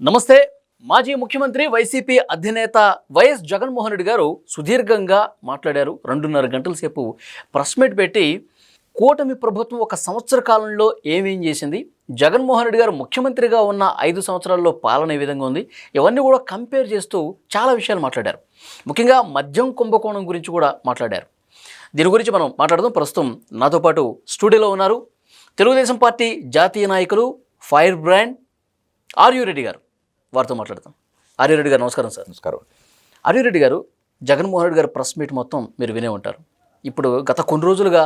నమస్తే మాజీ ముఖ్యమంత్రి వైసీపీ అధినేత వైఎస్ జగన్మోహన్ రెడ్డి గారు సుదీర్ఘంగా మాట్లాడారు. రెండున్నర గంటల సేపు ప్రెస్ మీట్ పెట్టి కూటమి ప్రభుత్వం ఒక సంవత్సర కాలంలో ఏమేం చేసింది? జగన్మోహన్ రెడ్డి గారు ముఖ్యమంత్రిగా ఉన్న ఐదు సంవత్సరాల్లో పాలన ఏ విధంగా ఉంది? ఇవన్నీ కూడా కంపేర్ చేస్తూ చాలా విషయాలు మాట్లాడారు. ముఖ్యంగా మద్యం కుంభకోణం గురించి కూడా మాట్లాడారు. దీని గురించి మనం మాట్లాడదాం. ప్రస్తుతం నాతో పాటు స్టూడియోలో ఉన్నారు తెలుగుదేశం పార్టీ జాతీయ నాయకులు ఫైర్ బ్రాండ్ ఆర్యు రెడ్డి గారు. వారితో మాట్లాడతాం ఆర్యూ రెడ్డి గారు నమస్కారం సార్. నమస్కారం. ఆర్యూ రెడ్డి గారు జగన్మోహన్ రెడ్డి గారు ప్రెస్ మీట్ మొత్తం మీరు వినే ఉంటారు. ఇప్పుడు గత కొన్ని రోజులుగా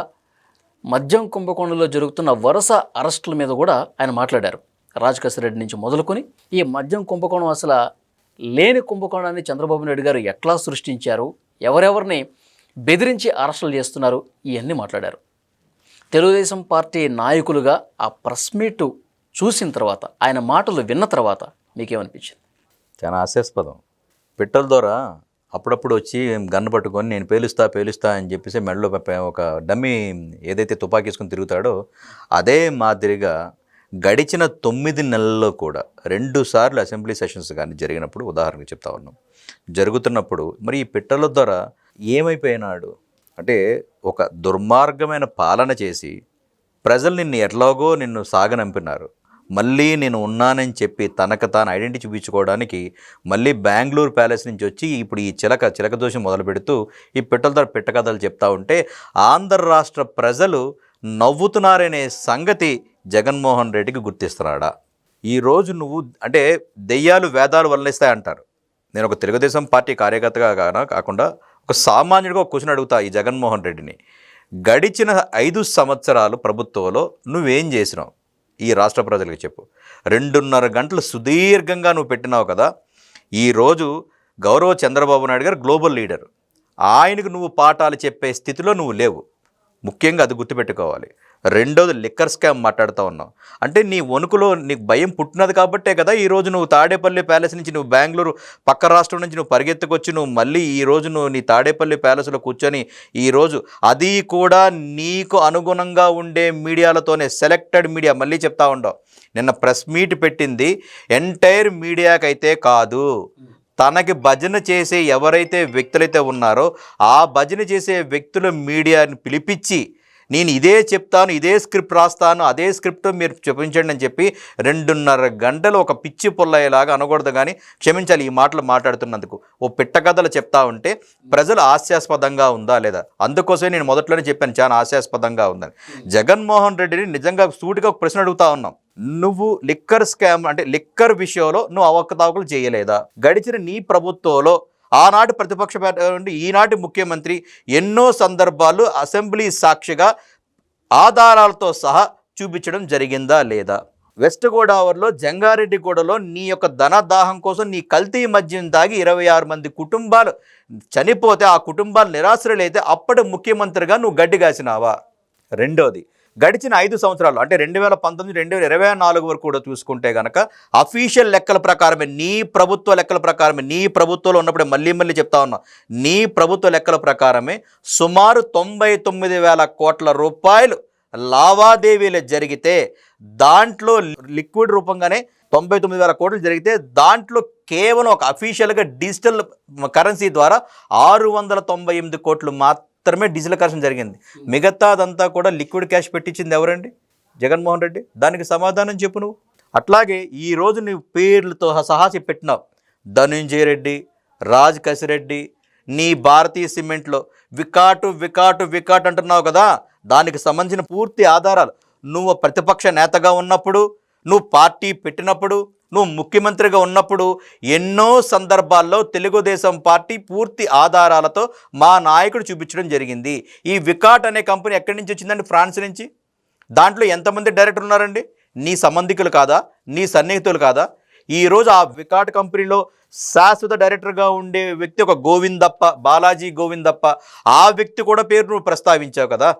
మద్యం కుంభకోణంలో జరుగుతున్న వరుస అరెస్టుల మీద కూడా ఆయన మాట్లాడారు. రెడ్డి నుంచి మొదలుకొని ఈ మద్యం కుంభకోణం అసలు లేని కుంభకోణాన్ని చంద్రబాబు నాయుడు గారు ఎట్లా సృష్టించారు ఎవరెవరిని బెదిరించి అరెస్టులు చేస్తున్నారు ఇవన్నీ మాట్లాడారు. తెలుగుదేశం పార్టీ నాయకులుగా ఆ ప్రెస్ మీట్ చూసిన తర్వాత ఆయన మాటలు విన్న తర్వాత మీకేమనిపించింది? చాలా హాస్యాస్పదం. పెట్రోల్ ద్వారా అప్పుడప్పుడు వచ్చి గన్ను పట్టుకొని నేను పేలుస్తా పేలుస్తా అని చెప్పేసి మెడలో ఒక డమ్మి ఏదైతే తుపాకీ వేసుకొని తిరుగుతాడో అదే మాదిరిగా గడిచిన తొమ్మిది నెలల్లో కూడా రెండు సార్లు అసెంబ్లీ సెషన్స్ కానీ జరిగినప్పుడు ఉదాహరణకు చెప్తా ఉన్నాం. జరుగుతున్నప్పుడు మరి ఈ పెట్రోల్ ద్వారా ఏమైపోయినాడు? అంటే ఒక దుర్మార్గమైన పాలన చేసి ప్రజలు నిన్ను ఎట్లాగో నిన్ను సాగనంపినారు. మళ్ళీ నేను ఉన్నానని చెప్పి తనకు తాను ఐడెంటిటీ చూపించుకోవడానికి మళ్ళీ బెంగళూరు ప్యాలెస్ నుంచి వచ్చి ఇప్పుడు ఈ చిలక చిలక దోషం మొదలు పెడుతూ ఈ పిట్టలతో పిట్టకథలు చెప్తా ఉంటే ఆంధ్ర రాష్ట్ర ప్రజలు నవ్వుతున్నారనే సంగతి జగన్మోహన్ రెడ్డికి గుర్తిస్తున్నాడా? ఈరోజు నువ్వు అంటే దెయ్యాలు వేదాలు వల్లనిస్తాయి అంటారు నేను ఒక తెలుగుదేశం పార్టీ కార్యకర్తగా కాన కాకుండా ఒక సామాన్యుడిగా ఒక క్వశ్చన్ అడుగుతా ఈ జగన్మోహన్ రెడ్డిని. గడిచిన ఐదు సంవత్సరాలు ప్రభుత్వంలో నువ్వేం చేసినావు? ఈ రాష్ట్ర ప్రజలకు చెప్పు. రెండున్నర గంటలు సుదీర్ఘంగా నువ్వు పెట్టినావు కదా ఈరోజు గౌరవ చంద్రబాబు నాయుడు గారు గ్లోబల్ లీడర్. ఆయనకు నువ్వు పాఠాలు చెప్పే స్థితిలో నువ్వు లేవు. ముఖ్యంగా అది గుర్తుపెట్టుకోవాలి. రెండోది లిక్కర్ స్కామ్ మాట్లాడుతూ ఉన్నావు. అంటే నీ వణుకులో నీకు భయం పుట్టినది కాబట్టే కదా ఈ రోజు నువ్వు తాడేపల్లి ప్యాలెస్ నుంచి నువ్వు బెంగళూరు పక్క రాష్ట్రం నుంచి నువ్వు పరిగెత్తుకొచ్చి నువ్వు మళ్ళీ ఈ రోజు నువ్వు నీ తాడేపల్లి ప్యాలెస్లో కూర్చొని ఈరోజు అది కూడా నీకు అనుగుణంగా ఉండే మీడియాలతోనే సెలెక్టెడ్ మీడియా మళ్ళీ చెప్తా ఉండవు నిన్న ప్రెస్ మీట్ పెట్టింది ఎంటైర్ మీడియాకైతే కాదు. తనకి భజన చేసే ఎవరైతే వ్యక్తులైతే ఉన్నారో ఆ భజన చేసే వ్యక్తుల మీడియాని పిలిపించి నేను ఇదే చెప్తాను ఇదే స్క్రిప్ట్ రాస్తాను అదే స్క్రిప్ట్ మీరు చూపించండి అని చెప్పి రెండున్నర గంటలు ఒక పిచ్చి పుల్లయ్యేలాగా అనకూడదు కానీ క్షమించాలి ఈ మాటలు మాట్లాడుతున్నందుకు. ఓ పిట్టకథలు చెప్తా ఉంటే ప్రజలు హాస్యాస్పదంగా ఉందా లేదా? అందుకోసమే నేను మొదట్లోనే చెప్పాను చాలా హాస్యాస్పదంగా ఉందని. జగన్మోహన్ రెడ్డిని నిజంగా సూటిగా ఒక ప్రశ్న అడుగుతా ఉన్నాం. నువ్వు లిక్కర్ స్కామ్ అంటే లిక్కర్ విషయంలో నువ్వు అవకతవకలు చేయలేదా? గడిచిన నీ ప్రభుత్వంలో ఆనాటి ప్రతిపక్ష పార్టీ నుండి ఈనాటి ముఖ్యమంత్రి ఎన్నో సందర్భాలు అసెంబ్లీ సాక్షిగా ఆధారాలతో సహా చూపించడం జరిగిందా లేదా? వెస్ట్ గోదావరిలో జంగారెడ్డిగూడలో నీ యొక్క ధనదాహం కోసం నీ కల్తీ మద్యం తాగి ఇరవై ఆరు మంది కుటుంబాలు చనిపోతే ఆ కుటుంబాలు నిరాశ్రయులైతే అప్పటి ముఖ్యమంత్రిగా నువ్వు గడ్డి కాసినావా? రెండోది గడిచిన ఐదు సంవత్సరాలు అంటే రెండు వేల పంతొమ్మిది రెండు వేల ఇరవై నాలుగు వరకు కూడా చూసుకుంటే కనుక అఫీషియల్ లెక్కల ప్రకారమే నీ ప్రభుత్వ లెక్కల ప్రకారమే నీ ప్రభుత్వంలో ఉన్నప్పుడే మళ్ళీ మళ్ళీ చెప్తా ఉన్నా నీ ప్రభుత్వ లెక్కల ప్రకారమే సుమారు తొంభై తొమ్మిది వేల కోట్ల రూపాయలు లావాదేవీలు జరిగితే దాంట్లో లిక్విడ్ రూపంగానే తొంభై తొమ్మిది వేల కోట్లు జరిగితే దాంట్లో కేవలం ఒక అఫీషియల్గా డిజిటల్ కరెన్సీ ద్వారా ఆరు వందల తొంభై ఎనిమిది కోట్లు మాత్రం మాత్రమే డిజిటల్ జరిగింది. మిగతాదంతా కూడా లిక్విడ్ క్యాష్ పెట్టించింది ఎవరండి? జగన్మోహన్ రెడ్డి. దానికి సమాధానం చెప్పు నువ్వు. అట్లాగే ఈ రోజు నువ్వు పేర్లతో సహాసి పెట్టినావు. ధనుంజయ రెడ్డి రాజ్ కసిరెడ్డి నీ భారతీయ సిమెంట్లో వికాటు వికాటు వికాట్ అంటున్నావు కదా? దానికి సంబంధించిన పూర్తి ఆధారాలు. నువ్వు ప్రతిపక్ష నేతగా ఉన్నప్పుడు నువ్వు పార్టీ పెట్టినప్పుడు నువ్వు ముఖ్యమంత్రిగా ఉన్నప్పుడు ఎన్నో సందర్భాల్లో తెలుగుదేశం పార్టీ పూర్తి ఆధారాలతో మా నాయకుడు చూపించడం జరిగింది. ఈ వికాట్ అనే కంపెనీ ఎక్కడి నుంచి వచ్చిందండి? ఫ్రాన్స్ నుంచి. దాంట్లో ఎంతమంది డైరెక్టర్ ఉన్నారండి? నీ సంబంధికులు కాదా? నీ సన్నిహితులు కాదా? ఈరోజు ఆ వికాట్ కంపెనీలో శాశ్వత డైరెక్టర్గా ఉండే వ్యక్తి ఒక గోవిందప్ప బాలాజీ గోవిందప్ప. ఆ వ్యక్తి కూడా పేరు నువ్వు ప్రస్తావించావు కదా?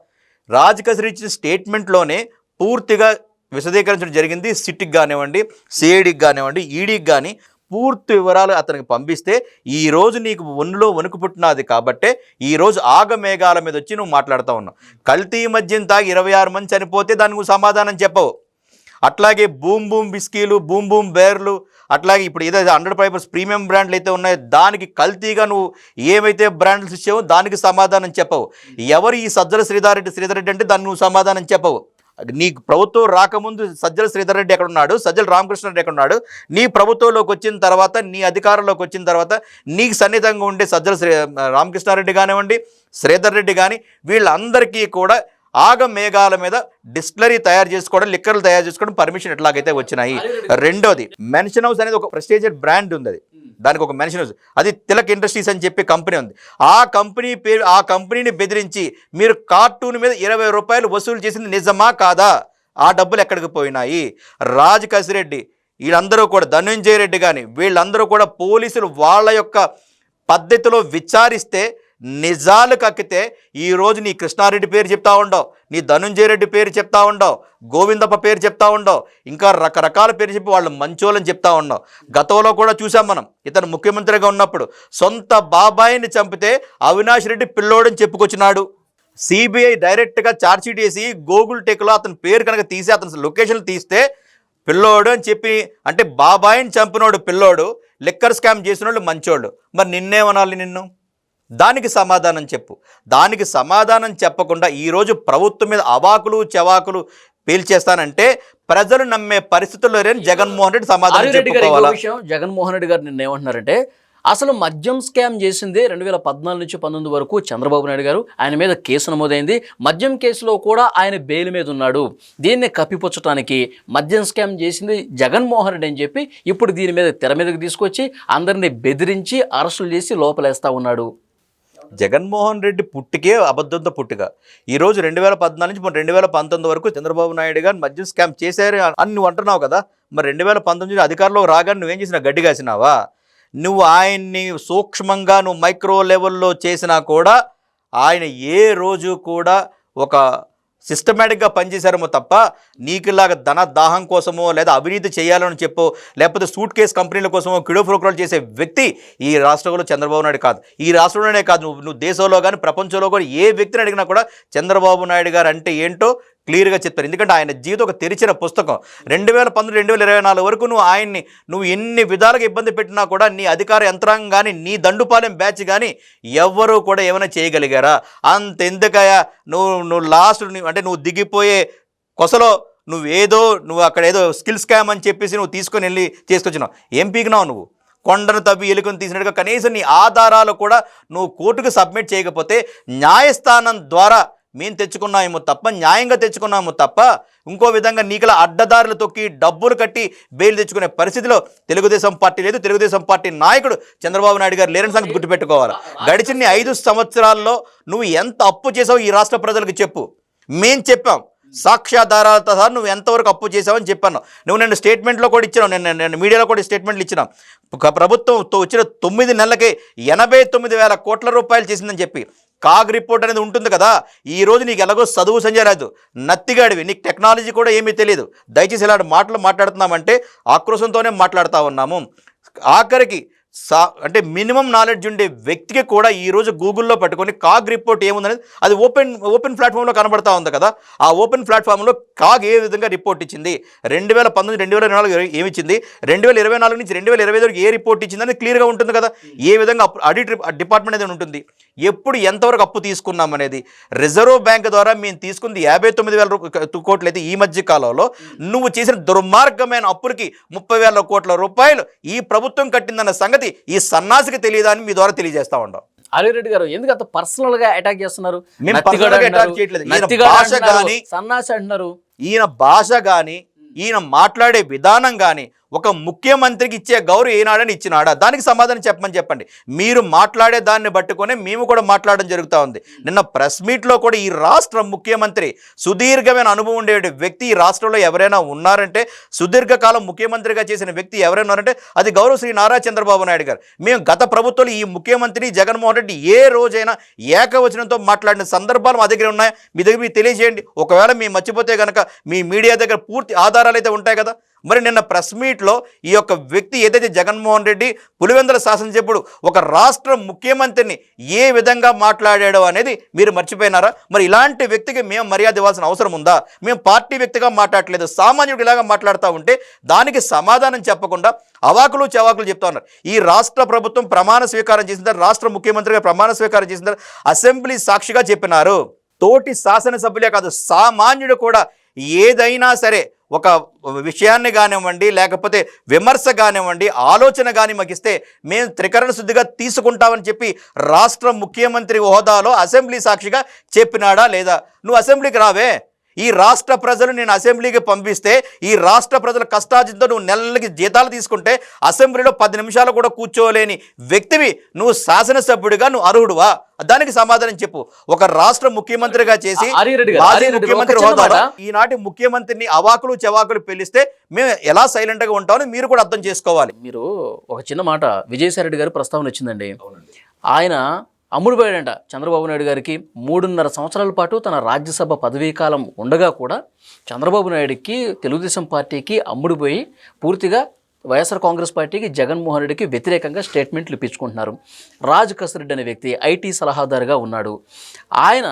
రాజ్ కసిరి ఇచ్చిన స్టేట్మెంట్లోనే పూర్తిగా విశదీకరించడం జరిగింది. సిట్కి కానివ్వండి సిఐడికి కానివ్వండి ఈడీకి కానీ పూర్తి వివరాలు అతనికి పంపిస్తే ఈ రోజు నీకు ఒంట్లో వణుకు పుట్టినది కాబట్టే ఈరోజు ఆగమేఘాల మీద వచ్చి నువ్వు మాట్లాడుతూ ఉన్నావు. కల్తీ మద్యం తాగి ఇరవై ఆరు మంది చనిపోతే దానికి నువ్వు సమాధానం చెప్పవు. అట్లాగే బూమ్ బూమ్ బిస్కీలు బూమ్ బూమ్ బేర్లు అట్లాగే ఇప్పుడు ఏదైతే హండ్రెడ్ ఫైబర్స్ ప్రీమియం బ్రాండ్లు అయితే ఉన్నాయో దానికి కల్తీగా నువ్వు ఏమైతే బ్రాండ్స్ ఇచ్చావో దానికి సమాధానం చెప్పవు. ఎవరు ఈ సజ్జల శ్రీధారెడ్డి శ్రీధర్ రెడ్డి అంటే దాన్ని నువ్వు సమాధానం చెప్పవు. నీ ప్రభుత్వం రాకముందు సజ్జల శ్రీధర్ రెడ్డి ఎక్కడ ఉన్నాడు సజ్జల రామకృష్ణ రెడ్డి ఎక్కడ ఉన్నాడు నీ ప్రభుత్వంలోకి వచ్చిన తర్వాత నీ అధికారంలోకి వచ్చిన తర్వాత నీకు సన్నిహితంగా ఉండే సజ్జల శ్రీ రామకృష్ణారెడ్డి కానివ్వండి శ్రీధర్ రెడ్డి కానీ వీళ్ళందరికీ కూడా ఆగ మేఘాల మీద డిస్టిలరీ తయారు చేసుకోవడం లిక్కర్లు తయారు చేసుకోవడం పర్మిషన్ ఎట్లాగైతే వచ్చినాయి. రెండోది మెన్షన్ హౌస్ అనేది ఒక ప్రెస్టేజెడ్ బ్రాండ్ ఉంది అది దానికి ఒక మెన్షన్ హౌస్ అది తిలక్ ఇండస్ట్రీస్ అని చెప్పి కంపెనీ ఉంది. ఆ కంపెనీ పేరు ఆ కంపెనీని బెదిరించి మీరు కార్టూన్ మీద ఇరవై రూపాయలు వసూలు చేసింది నిజమా కాదా? ఆ డబ్బులు ఎక్కడికి పోయినాయి? రాజ్ కసిరెడ్డి వీళ్ళందరూ కూడా ధనుంజయ రెడ్డి కానీ వీళ్ళందరూ కూడా పోలీసులు వాళ్ళ యొక్క పద్ధతిలో విచారిస్తే నిజాలు కక్కితే ఈరోజు నీ కృష్ణారెడ్డి పేరు చెప్తా ఉండవు నీ ధనుంజయ రెడ్డి పేరు చెప్తా ఉండవు గోవిందప్ప పేరు చెప్తా ఉండవు ఇంకా రకరకాల పేరు చెప్పి వాళ్ళు మంచోళ్ళని చెప్తా ఉన్నావు గతంలో కూడా చూసాం మనం ఇతను ముఖ్యమంత్రిగా ఉన్నప్పుడు సొంత బాబాయిని చంపితే అవినాష్ రెడ్డి పిల్లోడని చెప్పుకొచ్చినాడు. సిబిఐ డైరెక్ట్గా ఛార్జ్షీట్ వేసి గూగుల్ టెక్లో అతని పేరు కనుక తీసి అతని లొకేషన్ తీస్తే పిల్లోడు అని చెప్పి అంటే బాబాయిని చంపినోడు పిల్లోడు లిక్కర్ స్కామ్ చేసినోళ్ళు మంచోళ్ళు. మరి నిన్నేమనాలి నిన్ను? దానికి సమాధానం చెప్పు. దానికి సమాధానం చెప్పకుండా ఈరోజు ప్రభుత్వం మీద అవాకులు చెవాకులు పీల్చేస్తానంటే ప్రజలు నమ్మే పరిస్థితుల్లో లేని జగన్మోహన్ రెడ్డి సమాధానం చెప్పుకోవాలా? జగన్మోహన్ రెడ్డి గారు నిన్న ఏమంటున్నారంటే అసలు మద్యం స్కామ్ చేసింది రెండు వేల పద్నాలుగు నుంచి పంతొమ్మిది వరకు చంద్రబాబు నాయుడు గారు. ఆయన మీద కేసు నమోదైంది. మద్యం కేసులో కూడా ఆయన బెయిల్ మీద ఉన్నాడు. దీన్ని కప్పిపుచ్చటానికి మద్యం స్కామ్ చేసింది జగన్మోహన్ రెడ్డి అని చెప్పి ఇప్పుడు దీని మీద తెర మీదకి తీసుకొచ్చి అందరినీ బెదిరించి అరెస్టులు చేసి లోపలేస్తా ఉన్నాడు. జగన్మోహన్ రెడ్డి పుట్టికే అబద్ధంతో పుట్టిక. ఈరోజు రెండు వేల పద్నాలుగు నుంచి రెండు వేల పంతొమ్మిది వరకు చంద్రబాబు నాయుడు గారు మద్యం స్కామ్ చేశారు అని నువ్వు అంటున్నావు కదా? మరి రెండు వేల పంతొమ్మిది అధికారంలో రాగానే నువ్వేం చేసినా? గడ్డి కాసినావా? నువ్వు ఆయన్ని సూక్ష్మంగా నువ్వు మైక్రో లెవెల్లో చేసినా కూడా ఆయన ఏ రోజు కూడా ఒక సిస్టమేటిక్గా పనిచేశారేమో తప్ప నీకులాగా ధన దాహం కోసమో లేదా అవినీతి చేయాలని చెప్పో లేకపోతే సూట్ కేస్ కంపెనీల కోసమో కిడో ప్రోగ్రాలు చేసే వ్యక్తి ఈ రాష్ట్రంలో చంద్రబాబు నాయుడు కాదు. ఈ రాష్ట్రంలోనే కాదు. నువ్వు నువ్వు దేశంలో కానీ ప్రపంచంలో కానీ ఏ వ్యక్తిని అడిగినా కూడా చంద్రబాబు నాయుడు గారు అంటే ఏంటో క్లియర్గా చెప్తారు ఎందుకంటే ఆయన జీవితం ఒక తెరిచిన పుస్తకం. రెండు వేల పంతొమ్మిది రెండు వేల ఇరవై నాలుగు వరకు నువ్వు ఆయన్ని నువ్వు ఎన్ని విధాలుగా ఇబ్బంది పెట్టినా కూడా నీ అధికార యంత్రాంగం కానీ నీ దండుపాలెం బ్యాచ్ కానీ ఎవ్వరూ కూడా ఏమైనా చేయగలిగారా? అంత ఎందుకయ్యా? నువ్వు నువ్వు లాస్ట్ అంటే నువ్వు దిగిపోయే కొసలో నువ్వేదో నువ్వు అక్కడ ఏదో స్కిల్ స్కామ్ అని చెప్పేసి నువ్వు తీసుకొని వెళ్ళి చేసుకొచ్చినావు. ఏం పీకినావు నువ్వు. కొండను తవ్వి ఎలుకను తీసినట్టుగా కనీసం నీ ఆధారాలు కూడా నువ్వు కోర్టుకు సబ్మిట్ చేయకపోతే న్యాయస్థానం ద్వారా మేము తెచ్చుకున్నామేమో తప్ప న్యాయంగా తెచ్చుకున్నాము తప్ప ఇంకో విధంగా నీకుల అడ్డదారులు తొక్కి డబ్బులు కట్టి బెయిల్ తెచ్చుకునే పరిస్థితిలో తెలుగుదేశం పార్టీ లేదు. తెలుగుదేశం పార్టీ నాయకుడు చంద్రబాబు నాయుడు గారు లేరని సంగతి గుర్తుపెట్టుకోవాలి? గడిచిన ఐదు సంవత్సరాల్లో నువ్వు ఎంత అప్పు చేసావు ఈ రాష్ట్ర ప్రజలకు చెప్పు. మేం చెప్పాం. సాక్ష్యాధారాలతో సహా నువ్వు ఎంతవరకు అప్పు చేసావని చెప్పాను నువ్వు నేను స్టేట్మెంట్లో కూడా ఇచ్చినావు. నేను నేను మీడియాలో కూడా స్టేట్మెంట్లు ఇచ్చినాం ఒక ప్రభుత్వం వచ్చిన తొమ్మిది నెలలకే ఎనభై తొమ్మిది వేల కోట్ల రూపాయలు చేసిందని చెప్పి. కాగ్ రిపోర్ట్ అనేది ఉంటుంది కదా ఈ రోజు నీకు ఎలాగో చదువు సంజయ్ నత్తిగాడివి నీకు టెక్నాలజీ కూడా ఏమీ తెలియదు దయచేసి ఇలాంటి మాటలు మాట్లాడుతున్నామంటే ఆక్రోశంతోనే మాట్లాడుతూ ఉన్నాము. ఆఖరికి సా అంటే మినిమం నాలెడ్జ్ ఉండే వ్యక్తికి కూడా ఈరోజు గూగుల్లో పట్టుకొని కాగ్ రిపోర్ట్ ఏముందనేది అది ఓపెన్ ఓపెన్ ప్లాట్ఫామ్లో కనబడతా ఉంది కదా ఆ ఓపెన్ ప్లాట్ఫామ్లో కాగ్ ఏ విధంగా రిపోర్ట్ ఇచ్చింది రెండు వేల పంతొమ్మిది రెండు వేల ఇరవై నాలుగు ఏమి ఇచ్చింది రెండు వేల ఇరవై నాలుగు నుంచి రెండు వేల ఇరవై వరకు ఏ రిపోర్ట్ ఇచ్చిందని క్లియర్గా ఉంటుంది కదా ఏ విధంగా ఆడిట్ డిపార్ట్మెంట్ అనేది ఉంటుంది ఎప్పుడు ఎంతవరకు అప్పు తీసుకున్నాం అనేది రిజర్వ్ బ్యాంక్ ద్వారా మేము తీసుకుంది యాభై తొమ్మిది వేల కోట్లు అయితే ఈ మధ్య కాలంలో నువ్వు చేసిన దుర్మార్గమైన అప్పులకి ముప్పై వేల కోట్ల రూపాయలు ఈ ప్రభుత్వం కట్టిందన్న సంగతి ఈ సన్నాసికి తెలియదా అని మీ ద్వారా తెలియజేస్తా ఉంటాం ఆదిరెడ్డి గారు ఎందుకు అంత పర్సనల్గా అటాక్ చేస్తున్నారు? attack అంటున్నారు. ఈయన భాష గాని- సన్నాసి అంటున్నారు. ఈయన భాష కానీ ఈయన మాట్లాడే విధానం కానీ ఒక ముఖ్యమంత్రికి ఇచ్చే గౌరవం ఏనాడని ఇచ్చినాడా? దానికి సమాధానం చెప్పమని చెప్పండి. మీరు మాట్లాడే దాన్ని పట్టుకొని మేము కూడా మాట్లాడడం జరుగుతూ ఉంది. నిన్న ప్రెస్ మీట్లో కూడా ఈ రాష్ట్ర ముఖ్యమంత్రి సుదీర్ఘమైన అనుభవం ఉండే వ్యక్తి ఈ రాష్ట్రంలో ఎవరైనా ఉన్నారంటే సుదీర్ఘకాలం ముఖ్యమంత్రిగా చేసిన వ్యక్తి ఎవరైనా ఉన్నారంటే అది గౌరవ శ్రీ నారా చంద్రబాబు నాయుడు గారు. మేము గత ప్రభుత్వంలో ఈ ముఖ్యమంత్రి జగన్మోహన్ రెడ్డి ఏ రోజైనా ఏకవచనంతో మాట్లాడిన సందర్భాలు మా దగ్గర ఉన్నాయా? మీ దగ్గర మీరు తెలియజేయండి. ఒకవేళ మేము మర్చిపోతే కనుక మీ మీడియా దగ్గర పూర్తి ఆధారాలు అయితే ఉంటాయి కదా? మరి నిన్న ప్రెస్ మీట్లో ఈ యొక్క వ్యక్తి ఏదైతే జగన్మోహన్ రెడ్డి పులివెందుల శాసనసభ్యుడు ఒక రాష్ట్ర ముఖ్యమంత్రిని ఏ విధంగా మాట్లాడాడో అనేది మీరు మర్చిపోయినారా? మరి ఇలాంటి వ్యక్తికి మేము మర్యాద ఇవ్వాల్సిన అవసరం ఉందా? మేము పార్టీ వ్యక్తిగా మాట్లాడలేదు సామాన్యుడు ఇలాగా మాట్లాడుతూ ఉంటే దానికి సమాధానం చెప్పకుండా అవాకులు చవాకులు చెప్తా ఉన్నారు. ఈ రాష్ట్ర ప్రభుత్వం ప్రమాణ స్వీకారం చేసిన రాష్ట్ర ముఖ్యమంత్రిగా ప్రమాణ స్వీకారం చేసిన అసెంబ్లీ సాక్షిగా చెప్పినారు. తోటి శాసనసభ్యులే కాదు సామాన్యుడు కూడా ఏదైనా సరే ఒక విషయాన్ని కానివ్వండి లేకపోతే విమర్శ కానివ్వండి ఆలోచన కానీ మాకు ఇస్తే మేము త్రికరణ శుద్ధిగా తీసుకుంటామని చెప్పి రాష్ట్ర ముఖ్యమంత్రి హోదాలో అసెంబ్లీ సాక్షిగా చెప్పినాడా లేదా? నువ్వు అసెంబ్లీకి రావే. ఈ రాష్ట్ర ప్రజలు నేను అసెంబ్లీకి పంపిస్తే ఈ రాష్ట్ర ప్రజల కష్టార్జితంతో నువ్వు నెలలకి జీతాలు తీసుకుంటే అసెంబ్లీలో పది నిమిషాలు కూడా కూర్చోలేని వ్యక్తివి నువ్వు శాసనసభ్యుడిగా నువ్వు అర్హుడువా? దానికి సమాధానం చెప్పు. ఒక రాష్ట్ర ముఖ్యమంత్రిగా చేసి మాజీ ముఖ్యమంత్రి హోదాలో. ఈనాటి ముఖ్యమంత్రిని అవాకులు చెవాకులు పిలిస్తే మేము ఎలా సైలెంట్గా ఉంటామని మీరు కూడా అర్థం చేసుకోవాలి. మీరు ఒక చిన్న మాట విజయసాయి రెడ్డి గారి ప్రస్తావన వచ్చిందండి. ఆయన అమ్ముడుపోయాడంట చంద్రబాబు నాయుడు గారికి మూడున్నర సంవత్సరాల పాటు తన రాజ్యసభ పదవీ కాలం ఉండగా కూడా చంద్రబాబు నాయుడుకి తెలుగుదేశం పార్టీకి అమ్ముడుపోయి పూర్తిగా వైఎస్ఆర్ కాంగ్రెస్ పార్టీకి జగన్మోహన్ రెడ్డికి వ్యతిరేకంగా స్టేట్మెంట్లు ఇప్పించుకుంటున్నారు. రాజ్ కసిరెడ్డి అనే వ్యక్తి ఐటీ సలహాదారుగా ఉన్నాడు. ఆయన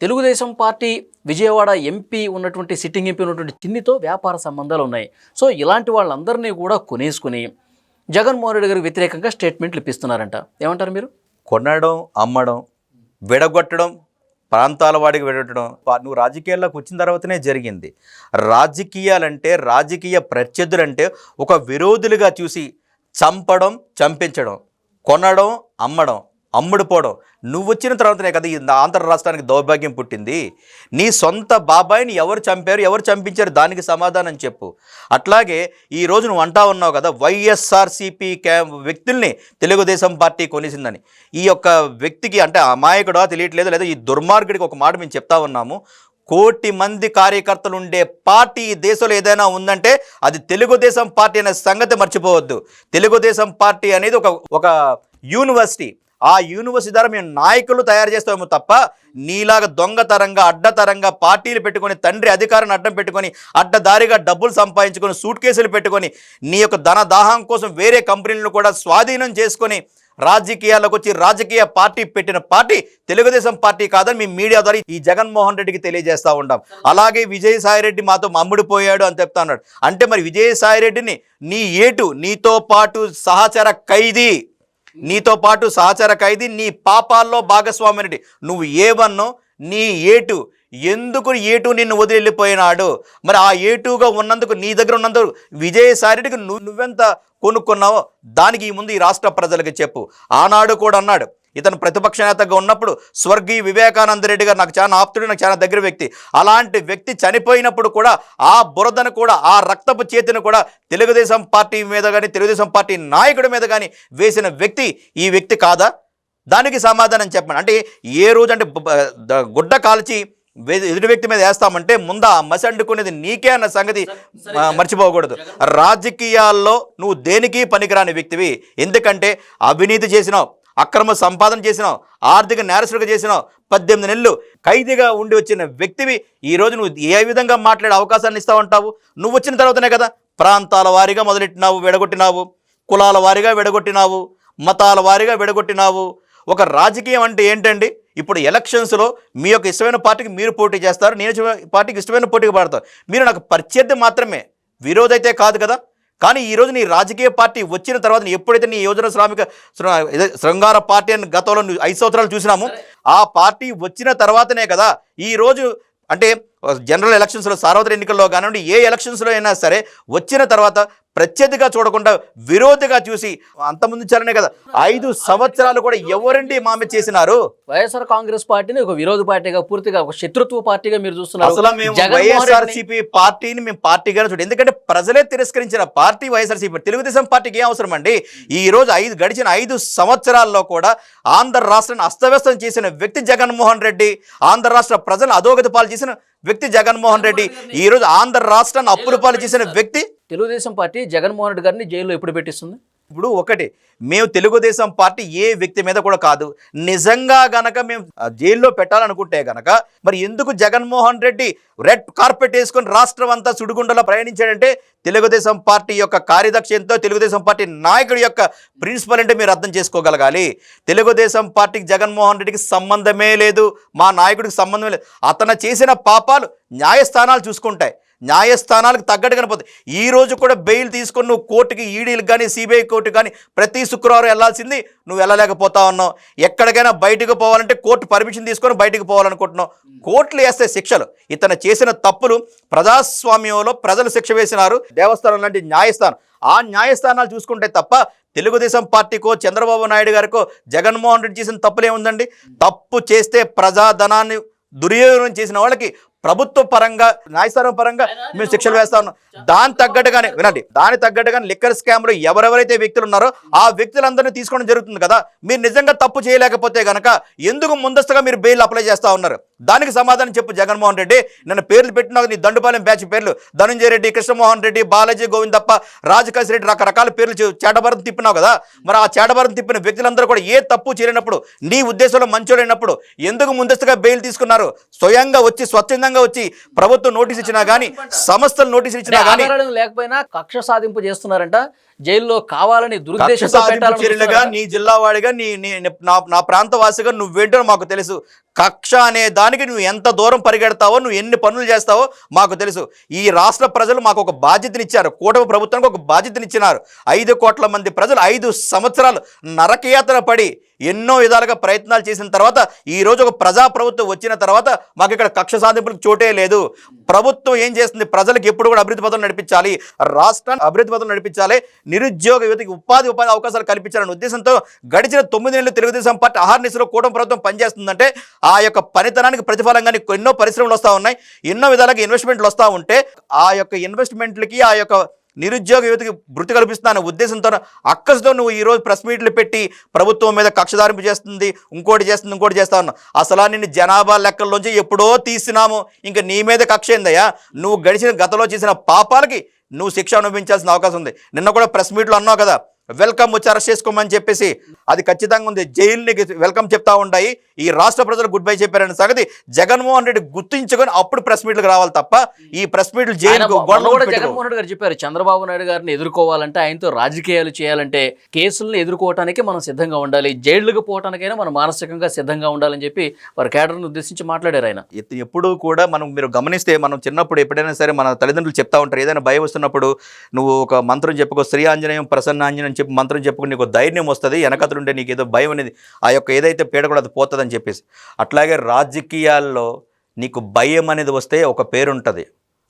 తెలుగుదేశం పార్టీ విజయవాడ ఎంపీ ఉన్నటువంటి సిట్టింగ్ ఎంపీ ఉన్నటువంటి చిన్నితో వ్యాపార సంబంధాలు ఉన్నాయి. సో ఇలాంటి వాళ్ళందరినీ కూడా కొనేసుకుని జగన్మోహన్ రెడ్డి గారికి వ్యతిరేకంగా స్టేట్మెంట్లు ఇప్పిస్తున్నారంట. ఏమంటారు మీరు? కొనడం అమ్మడం విడగొట్టడం ప్రాంతాల వాడికి విడగొట్టడం నువ్వు రాజకీయాల్లోకి వచ్చిన తర్వాతనే జరిగింది. రాజకీయాలంటే రాజకీయ ప్రత్యర్థులంటే ఒక విరోధులుగా చూసి చంపడం చంపించడం కొనడం అమ్మడం. అమ్ముడుపోవడం నువ్వు వచ్చిన తర్వాతనే కదా ఈ ఆంధ్ర రాష్ట్రానికి దౌర్భాగ్యం పుట్టింది. నీ సొంత బాబాయిని ఎవరు చంపారు ఎవరు చంపించారు దానికి సమాధానం చెప్పు. అట్లాగే ఈ రోజు నువ్వు అంటా ఉన్నావు కదా వైఎస్ఆర్సీపీ క్యా వ్యక్తుల్ని తెలుగుదేశం పార్టీ కొనేసిందని. ఈ యొక్క వ్యక్తికి అంటే అమాయకుడా తెలియట్లేదు లేదా ఈ దుర్మార్గుడికి ఒక మాట మేము చెప్తా ఉన్నాము. కోటి మంది కార్యకర్తలు ఉండే పార్టీ ఈ దేశంలో ఏదైనా ఉందంటే అది తెలుగుదేశం పార్టీ అనే సంగతి మర్చిపోవద్దు. తెలుగుదేశం పార్టీ అనేది ఒక ఒక యూనివర్సిటీ. ఆ యూనివర్సిటీ ద్వారా మేము నాయకులు తయారు చేస్తామేమో తప్ప నీలాగా దొంగతరంగా అడ్డతరంగా పార్టీలు పెట్టుకొని తండ్రి అధికారాన్ని అడ్డం పెట్టుకొని అడ్డదారిగా డబ్బులు సంపాదించుకొని సూట్ కేసులు పెట్టుకొని నీ యొక్క ధన దాహం కోసం వేరే కంపెనీలను కూడా స్వాధీనం చేసుకొని రాజకీయాల్లోకి వచ్చి రాజకీయ పార్టీ పెట్టిన పార్టీ తెలుగుదేశం పార్టీ కాదని మీ మీడియా ద్వారా ఈ జగన్మోహన్ రెడ్డికి తెలియజేస్తా ఉంటాం అలాగే విజయసాయి రెడ్డి మాతో మమ్ముడిపోయాడు అని చెప్తా ఉన్నాడు. అంటే మరి విజయసాయి రెడ్డిని నీ ఏటు నీతో పాటు సహచర ఖైదీ నీతో పాటు సహచర ఖైదీ నీ పాపాల్లో భాగస్వామిని నువ్వు ఏవన్నో నీ ఏటు ఎందుకు ఏటు నిన్ను వదిలి వెళ్ళిపోయినాడు మరి ఆ ఏటుగా ఉన్నందుకు నీ దగ్గర ఉన్నందుకు విజయసారిడికి నువ్వు నువ్వెంత కొనుక్కున్నావో? దానికి ఈ ముందు ఈ రాష్ట్ర ప్రజలకు చెప్పు. ఆనాడు కూడా అన్నాడు. ఇతను ప్రతిపక్ష నేతగా ఉన్నప్పుడు స్వర్గీయ వివేకానంద రెడ్డి గారు నాకు చాలా ఆప్తుడు నాకు చాలా దగ్గర వ్యక్తి. అలాంటి వ్యక్తి చనిపోయినప్పుడు కూడా ఆ బురదను కూడా ఆ రక్తపు చేతిని కూడా తెలుగుదేశం పార్టీ మీద కానీ తెలుగుదేశం పార్టీ నాయకుడి మీద కానీ వేసిన వ్యక్తి ఈ వ్యక్తి కాదా? దానికి సమాధానం చెప్పండి అంటే ఏ రోజు అంటే గుడ్డ కాల్చి ఎదుటి వ్యక్తి మీద వేస్తామంటే ముందా ఆ మసి అండుకునేది నీకే అన్న సంగతి మర్చిపోకూడదు. రాజకీయాల్లో నువ్వు దేనికి పనికిరాని వ్యక్తివి. ఎందుకంటే అవినీతి చేసినావు అక్రమ సంపాదన చేసినావు ఆర్థిక నేరస్తుడిగా చేసినావు పద్దెనిమిది నెలలు ఖైదీగా ఉండి వచ్చిన వ్యక్తివి. ఈ రోజు నువ్వు ఏ విధంగా మాట్లాడే అవకాశాన్ని ఇస్తా ఉంటావు నువ్వు వచ్చిన తర్వాతనే కదా ప్రాంతాల వారీగా మొదలెట్టినావు విడగొట్టినావు కులాల వారీగా విడగొట్టినావు మతాల వారీగా విడగొట్టినావు. ఒక రాజకీయం అంటే ఏంటండి? ఇప్పుడు ఎలక్షన్స్లో మీ యొక్క ఇష్టమైన పార్టీకి మీరు పోటీ చేస్తారు నేను పార్టీకి ఇష్టమైన పోటీకి పడతాను. మీరు నాకు ప్రత్యర్థి మాత్రమే విరోధైతే కాదు కదా? కానీ ఈరోజు నీ రాజకీయ పార్టీ వచ్చిన తర్వాత ఎప్పుడైతే నీ యోజన శ్రామిక శృంగార పార్టీ అని గతంలో ఐదు సంవత్సరాలు చూసినాము ఆ పార్టీ వచ్చిన తర్వాతనే కదా ఈ రోజు అంటే జనరల్ ఎలక్షన్స్లో సార్వత్రిక ఎన్నికల్లో కానివ్వండి ఏ ఎలక్షన్స్లో అయినా సరే వచ్చిన తర్వాత ప్రత్యర్థిగా చూడకుండా విరోధిగా చూసి అంతకుముందు చాలనే కదా. ఐదు సంవత్సరాలు కూడా ఎవరండి మామె చేసినారు? వైఎస్ఆర్ కాంగ్రెస్ పార్టీని ఒక విరోధ పార్టీగా పూర్తిగా ఒక శత్రుత్వ పార్టీగా మీరు చూస్తున్నారు. అసలు మేము వైఎస్ఆర్సీపీ పార్టీని మేము పార్టీగానే చూడండి ఎందుకంటే ప్రజలే తిరస్కరించిన పార్టీ వైఎస్ఆర్సీపీ. తెలుగుదేశం పార్టీకి ఏం అవసరం అండి? ఈ రోజు ఐదు గడిచిన ఐదు సంవత్సరాల్లో కూడా ఆంధ్ర రాష్ట్రాన్ని అస్తవ్యస్తం చేసిన వ్యక్తి జగన్మోహన్ రెడ్డి ఆంధ్ర రాష్ట్ర ప్రజలను అధోగతి పాలు చేసిన వ్యక్తి జగన్మోహన్ రెడ్డి. ఈ రోజు ఆంధ్ర రాష్ట్రాన్ని అప్పుల పాలు చేసిన వ్యక్తి తెలుగుదేశం పార్టీ జగన్మోహన్ రెడ్డి గారిని జైల్లో ఎప్పుడు పెట్టిస్తుంది? ఇప్పుడు ఒకటి మేము తెలుగుదేశం పార్టీ ఏ వ్యక్తి మీద కూడా కాదు. నిజంగా గనక మేము జైల్లో పెట్టాలనుకుంటే గనక మరి ఎందుకు జగన్మోహన్ రెడ్డి రెడ్ కార్పెట్ వేసుకొని రాష్ట్రం అంతా సుడిగుండలో ప్రయాణించాడంటే తెలుగుదేశం పార్టీ యొక్క కార్యదక్ష ఎంతో తెలుగుదేశం పార్టీ నాయకుడి యొక్క ప్రిన్సిపల్ అంటే మీరు అర్థం చేసుకోగలగాలి. తెలుగుదేశం పార్టీకి జగన్మోహన్ రెడ్డికి సంబంధమే లేదు మా నాయకుడికి సంబంధమే లేదు. అతను చేసిన పాపాలు న్యాయస్థానాలు చూసుకుంటాయి. న్యాయస్థానాలకు తగ్గట్టు కనిపోతుంది ఈ రోజు కూడా బెయిల్ తీసుకొని నువ్వు కోర్టుకి ఈడీలకు కానీ సిబిఐ కోర్టు కానీ ప్రతి శుక్రవారం వెళ్ళాల్సింది నువ్వు వెళ్ళలేకపోతా ఉన్నావు. ఎక్కడికైనా బయటకు పోవాలంటే కోర్టు పర్మిషన్ తీసుకొని బయటకు పోవాలనుకుంటున్నావు. కోర్టులు వేస్తే శిక్షలు ఇతను చేసిన తప్పులు ప్రజాస్వామ్యంలో ప్రజలు శిక్ష వేసినారు. దేవస్థానం లాంటి న్యాయస్థానం. ఆ న్యాయస్థానాలు చూసుకుంటే తప్ప తెలుగుదేశం పార్టీకో చంద్రబాబు నాయుడు గారికో జగన్మోహన్ రెడ్డి చేసిన తప్పులేముందండి? తప్పు చేస్తే ప్రజాధనాన్ని దుర్యోగం చేసిన వాళ్ళకి ప్రభుత్వ పరంగా న్యాయస్థానం పరంగా మేము శిక్షలు వేస్తా ఉన్నాం. దాని తగ్గట్టుగానే వినండి దాని తగ్గట్టుగానే లిక్కర్ స్కామ్లో ఎవరెవరైతే వ్యక్తులు ఉన్నారో ఆ వ్యక్తులందరినీ తీసుకోవడం జరుగుతుంది కదా. మీరు నిజంగా తప్పు చేయలేకపోతే గనక ఎందుకు ముందస్తుగా మీరు బెయిల్ అప్లై చేస్తా ఉన్నారు? దానికి సమాధానం చెప్పు జగన్మోహన్ రెడ్డి. నన్ను పేర్లు పెట్టిన నీ దండుపాలెం బ్యాచ్ పేర్లు. ధనుంజయ రెడ్డి కృష్ణమోహన్ రెడ్డి బాలాజీ గోవిందప్ప రాజకాశి రెడ్డి రకరకాల పేర్లు చే- చేటభారతం తిప్పినావు కదా. మరి ఆ చేటభారతం తిప్పిన వ్యక్తులందరూ కూడా ఏ తప్పు చేయనప్పుడు నీ ఉద్దేశంలో మంచోడైనప్పుడు ఎందుకు ముందస్తుగా బెయిల్ తీసుకున్నారు? స్వయంగా వచ్చి స్వచ్ఛందంగా వచ్చి ప్రభుత్వం నోటీస్ ఇచ్చినా కానీ సంస్థలు నోటీసులు ఇచ్చినా కానీ ఆధారాలు లేకపోయినా కక్ష సాధింపు చేస్తున్నారంట. జైల్లో కావాలని చూస్తున్నారా? నీ జిల్లా వాడిగా నీ నీ ప్రాంత వాసిగా నువ్వేంటో మాకు తెలుసు. కక్ష అనే దానికి నువ్వు ఎంత దూరం పరిగెడతావో నువ్వు ఎన్ని పనులు చేస్తావో మాకు తెలుసు. ఈ రాష్ట్ర ప్రజలు మాకు ఒక బాధ్యతనిచ్చారు. కూటమి ప్రభుత్వానికి ఒక బాధ్యతనిచ్చినారు. ఐదు కోట్ల మంది ప్రజలు ఐదు సంవత్సరాలు నరకయాతన పడి ఎన్నో విధాలుగా ప్రయత్నాలు చేసిన తర్వాత ఈ రోజు ఒక ప్రజా ప్రభుత్వం వచ్చిన తర్వాత మాకు ఇక్కడ కక్ష సాధింపులకు చోటే లేదు. ప్రభుత్వం ఏం చేస్తుంది? ప్రజలకు ఎప్పుడు కూడా అభివృద్ధి పథం నడిపించాలి. రాష్ట్రాన్ని అభివృద్ధి పథం నడిపించాలి. నిరుద్యోగ యువతకి ఉపాధి ఉపాధి అవకాశాలు కల్పించాలనే ఉద్దేశంతో గడిచిన తొమ్మిది నెలలు తెలుగుదేశం పార్టీ ఆహార్నిశలో కూటమి ప్రభుత్వం పనిచేస్తుందంటే ఆ యొక్క పనితనానికి ప్రతిఫలంగా ఎన్నో పరిశ్రమలు వస్తూ ఉన్నాయి. ఎన్నో విధాలుగా ఇన్వెస్ట్మెంట్లు వస్తూ ఉంటే ఆ యొక్క ఇన్వెస్ట్మెంట్లకి ఆ యొక్క నిరుద్యోగ యువతకి వృత్తి కల్పిస్తున్న అనే ఉద్దేశంతో అక్కసుతో నువ్వు ఈరోజు ప్రెస్ మీట్లు పెట్టి ప్రభుత్వం మీద కక్షదారింపు చేస్తుంది ఇంకోటి చేస్తుంది ఇంకోటి చేస్తా ఉన్నావు. అసలు నిన్ను జనాభా లెక్కల్లోంచి ఎప్పుడో తీసినాము. ఇంకా నీ మీద కక్ష ఏందయ్యా? నువ్వు గడిచిన గతంలో చేసిన పాపాలకి నువ్వు శిక్ష అనుభవించాల్సిన అవకాశం ఉంది. నిన్న కూడా ప్రెస్ మీట్లో అన్నావు కదా వెల్కమ్ వచ్చి అరెస్ట్ చేసుకోమని చెప్పేసి అది ఖచ్చితంగా ఉంది. జైలుని వెల్కమ్ చెప్తా ఉంటాయి ఈ రాష్ట్ర ప్రజలు గుడ్ బై చెప్పారనే సంగతి జగన్మోహన్ రెడ్డి గుర్తించుకొని అప్పుడు ప్రెస్ మీట్లకు రావాలి తప్ప ఈ ప్రెస్ మీట్లు జైలు జగన్మోహన్ రెడ్డి గారు చెప్పారు చంద్రబాబు నాయుడు గారిని ఎదుర్కోవాలంటే ఆయనతో రాజకీయాలు చేయాలంటే కేసులను ఎదుర్కోవటానికి మనం సిద్ధంగా ఉండాలి. జైళ్ళకు పోవటానికైనా మనం మానసికంగా సిద్ధంగా ఉండాలని చెప్పి వారి కేడర్ని ఉద్దేశించి మాట్లాడారు ఆయన. ఎప్పుడూ కూడా మనం మీరు గమనిస్తే మనం చిన్నప్పుడు ఎప్పుడైనా సరే మన తల్లిదండ్రులు చెప్తా ఉంటారు. ఏదైనా భయం వస్తున్నప్పుడు నువ్వు ఒక మంత్రం చెప్పుకో శ్రీ ఆంజనేయం ప్రసన్న ఆంజనేయం చెప్పి మంత్రం చెప్పుకుని నీకు ధైర్యం వస్తుంది వెనకతుంటే నీకు ఏదో భయం అనేది ఆ యొక్క ఏదైతే పీడ కూడా అది పోతుందని చెప్పేసి. అట్లాగే రాజకీయాల్లో నీకు భయం అనేది వస్తే ఒక పేరు ఉంటుంది.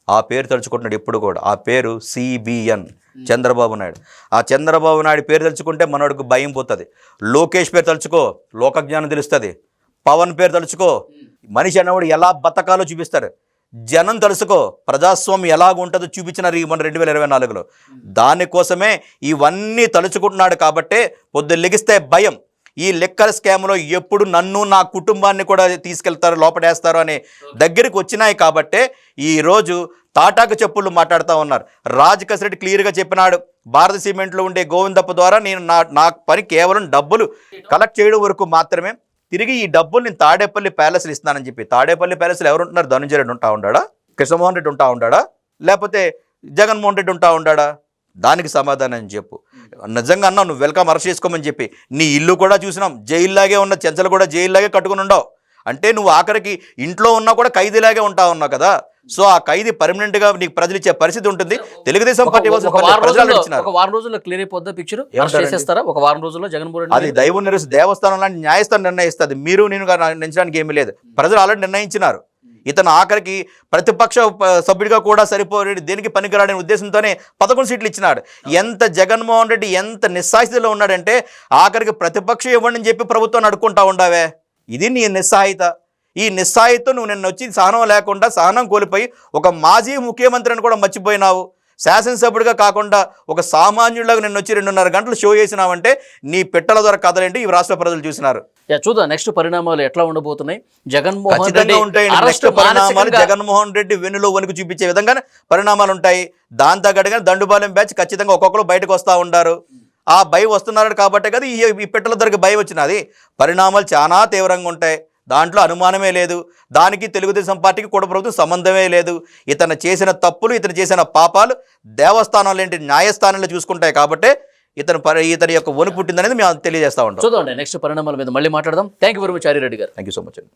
ఆ పేరు తలుచుకుంటున్నాడు ఇప్పుడు కూడా. ఆ పేరు సిబిఎన్ చంద్రబాబు నాయుడు. ఆ చంద్రబాబు నాయుడు పేరు తలుచుకుంటే మనోడికి భయం పోతుంది. లోకేష్ పేరు తలుచుకో లోకజ్ఞానం తెలుస్తుంది. పవన్ పేరు తలుచుకో మనిషి అన్నవాడు ఎలా బతకాలో చూపిస్తారు. జనం తెలుసుకో ప్రజాస్వామ్యం ఎలాగుంటుందో చూపించినారు ఈ మన రెండు వేల ఇరవై నాలుగులో. దానికోసమే ఇవన్నీ తలుచుకుంటున్నాడు కాబట్టే పొద్దు లెగిస్తే భయం. ఈ లెక్కల స్కామ్లో ఎప్పుడు నన్ను నా కుటుంబాన్ని కూడా తీసుకెళ్తారు లోపడేస్తారు అనే దగ్గరికి వచ్చినాయి కాబట్టే ఈరోజు తాటాకు చెప్పులు మాట్లాడుతూ ఉన్నారు. రాజ్ కసిరెడ్డి క్లియర్గా చెప్పినాడు భారత సిమెంట్లో ఉండే గోవిందప్ప ద్వారా నేను నా నా పని కేవలం డబ్బులు కలెక్ట్ చేయడం వరకు మాత్రమే తిరిగి ఈ డబ్బులు నేను తాడేపల్లి ప్యాలెస్లు ఇస్తానని చెప్పి తాడేపల్లి ప్యాలెస్లు ఎవరు ఉంటున్నారు ధనుంజయ రెడ్డి ఉంటా ఉండాడా? కృష్ణమోహన్ రెడ్డి ఉంటా ఉండాడా? లేకపోతే జగన్మోహన్ రెడ్డి ఉంటా ఉండాడా? దానికి సమాధానం చెప్పు. నిజంగా అన్నా నువ్వు వెల్కమ్ అరెస్ట్ చేసుకోమని చెప్పి. నీ ఇల్లు కూడా చూసినాం. జైల్లాగే ఉన్న చెంచలు కూడా జైల్లాగే కట్టుకుని ఉండవు. అంటే నువ్వు ఆఖరికి ఇంట్లో ఉన్నా కూడా ఖైదీలాగే ఉంటా ఉన్నావు కదా? సో ఆ ఖైదీ పర్మనెంట్గా నీకు ప్రజలు ఇచ్చే పరిస్థితి ఉంటుంది. తెలుగుదేశం పార్టీ ఒక- వారం రోజుల్లో క్లియర్ అయిపోద్దా పిక్చర్? చేసేస్తారా? ఒక వారం రోజుల్లో జగన్మోహన్ అది దైవం నిర్వహిస్తే దేవస్థానం లాంటి న్యాయస్థానం నిర్ణయిస్తుంది. మీరు నేను నిర్ణయించడానికి ఏమీ లేదు. ప్రజలు ఆల్రెడీ నిర్ణయించినారు. ఇతను ఆఖరికి ప్రతిపక్ష సభ్యుడిగా కూడా సరిపోయి దేనికి పనికిరాడనే ఉద్దేశంతోనే పదకొండు సీట్లు ఇచ్చినాడు. ఎంత జగన్మోహన్ రెడ్డి ఎంత నిస్సాయితీలో ఉన్నాడంటే ఆఖరికి ప్రతిపక్షం ఇవ్వండి అని చెప్పి ప్రభుత్వాన్ని అడుక్కుంటా ఉండావే. ఇది నీ నిస్సాయిత ఈ నిస్సాయితో నువ్వు నిన్న వచ్చి సహనం లేకుండా సహనం కోల్పోయి ఒక మాజీ ముఖ్యమంత్రిని కూడా మర్చిపోయినావు. శాసనసభ్యుడిగా కాకుండా ఒక సామాన్యుడిలాగా నిన్న వచ్చి రెండున్నర గంటలు షో చేసినావంటే నీ పెట్టల ద్వారా కథలేంటి ఈ రాష్ట్ర ప్రజలు చూసినారు. యా, చూద్దాం. నెక్స్ట్ పరిణామాలు ఎట్లా ఉండబోతున్నాయి? జగన్మోహన్ రెడ్డి ఉంటాయి నెక్స్ట్ పరిణామాలు జగన్మోహన్ రెడ్డి వెన్నులో వణుకు చూపించే విధంగానే పరిణామాలు ఉంటాయి. దాంతో గడిగా దండుపాలెం బ్యాచ్ ఖచ్చితంగా ఒక్కొక్కరు బయటకు వస్తూ ఉంటారు ఆ భయం వస్తున్నాడు కాబట్టే కదా ఈ ఈ పెట్టెల ధరకు భయం వచ్చినది. పరిణామాలు చాలా తీవ్రంగా ఉంటాయి. దాంట్లో అనుమానమే లేదు. దానికి తెలుగుదేశం పార్టీకి కూడా ప్రభుత్వం సంబంధమే లేదు. ఇతను చేసిన తప్పులు ఇతను చేసిన పాపాలు దేవస్థానాలు ఏంటి న్యాయస్థానాలు చూసుకుంటాయి కాబట్టి ఇతను ఇతని యొక్క వణుకు పుట్టిందనేది మేము తెలియజేస్తా ఉంటాం. చూద్దాం నెక్స్ట్ పరిణామాల మీద మళ్ళీ మాట్లాడదాం. Thank you very much Arya Reddy గారు. థ్యాంక్ యూ సో మచ్ అండి.